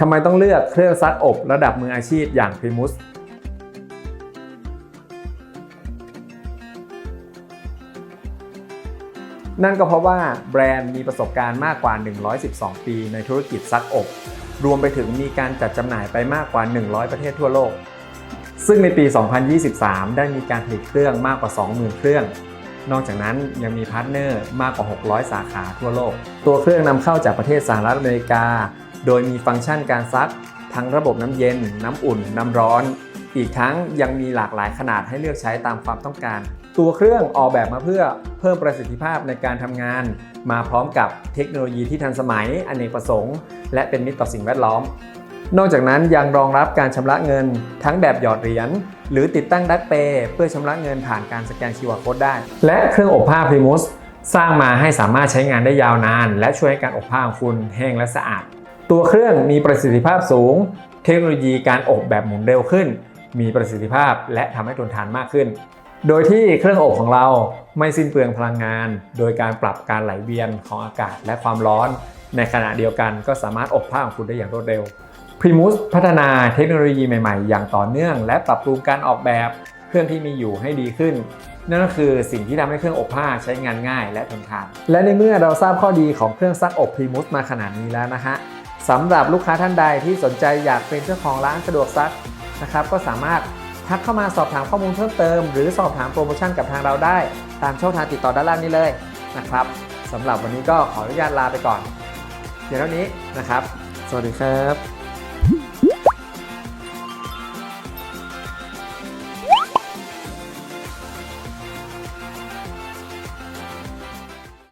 ทำไมต้องเลือกเครื่องซักอบระดับมืออาชีพอย่าง Primus นั่นก็เพราะว่าแบรนด์มีประสบการณ์มากกว่า 112 ปีในธุรกิจซักอบ รวมไปถึงมีการจัดจำหน่ายไปมากกว่า 100 ประเทศทั่วโลก ซึ่งในปี 2023 ได้มีการผลิตเครื่องมากกว่า 20,000 เครื่อง นอกจากนั้นยังมีพาร์ทเนอร์มากกว่า 600 สาขาทั่วโลก ตัวเครื่องนำเข้าจากประเทศสหรัฐอเมริกา โดยมีฟังก์ชันการซัก ทั้งระบบน้ำเย็น น้ำอุ่น น้ำร้อน อีกทั้งยังมีหลากหลายขนาดให้เลือกใช้ตามความต้องการ ตัวเครื่องออกแบบมาเพื่อเพิ่มประสิทธิภาพในการทำงาน มาพร้อมกับเทคโนโลยีที่ทันสมัยอเนกประสงค์ และเป็นมิตรต่อสิ่งแวดล้อม นอกจากนั้นยังรองรับการชำระเงิน ทั้งแบบหยอดเหรียญหรือติดตั้งดักเปเพื่อชำระเงินผ่านการสแกน QR Code ได้ และเครื่องอบผ้า Primus สร้างมาให้สามารถใช้งานได้ยาวนาน และช่วยให้การอบผ้าของคุณแห้งและสะอาด ตัวเครื่องมีประสิทธิภาพสูง เทคโนโลยีการอบแบบหมุนเร็วขึ้น มีประสิทธิภาพและทำให้ทนทานมากขึ้น โดยที่เครื่องอบของเราไม่สิ้นเปลืองพลังงาน โดยการปรับการไหลเวียนของอากาศและความร้อน ในขณะเดียวกันก็สามารถอบผ้าของคุณได้อย่างรวดเร็ว Primus พัฒนาเทคโนโลยีใหม่ๆ อย่างต่อเนื่อง และปรับปรุงการออกแบบเครื่องที่มีอยู่ให้ดีขึ้น นั่นก็คือสิ่งที่ทำให้เครื่องอบผ้าใช้งานง่ายและทนทาน และในเมื่อเราทราบข้อดีของเครื่องซักอบ Primus มาขนาดนี้แล้วนะฮะ สำหรับลูกค้าท่านใดที่สนใจอยากเป็นเจ้าของร้านสะดวกซักนะครับก็สามารถทักเข้ามาสอบถามข้อมูลเพิ่มเติม หรือสอบถามโปรโมชั่นกับทางเราได้ ตามช่องทางติดต่อด้านล่างนี้เลยนะครับสำหรับวันนี้ก็ขออนุญาตลาไปก่อน เดี๋ยวเท่านี้นะครับ สวัสดีครับ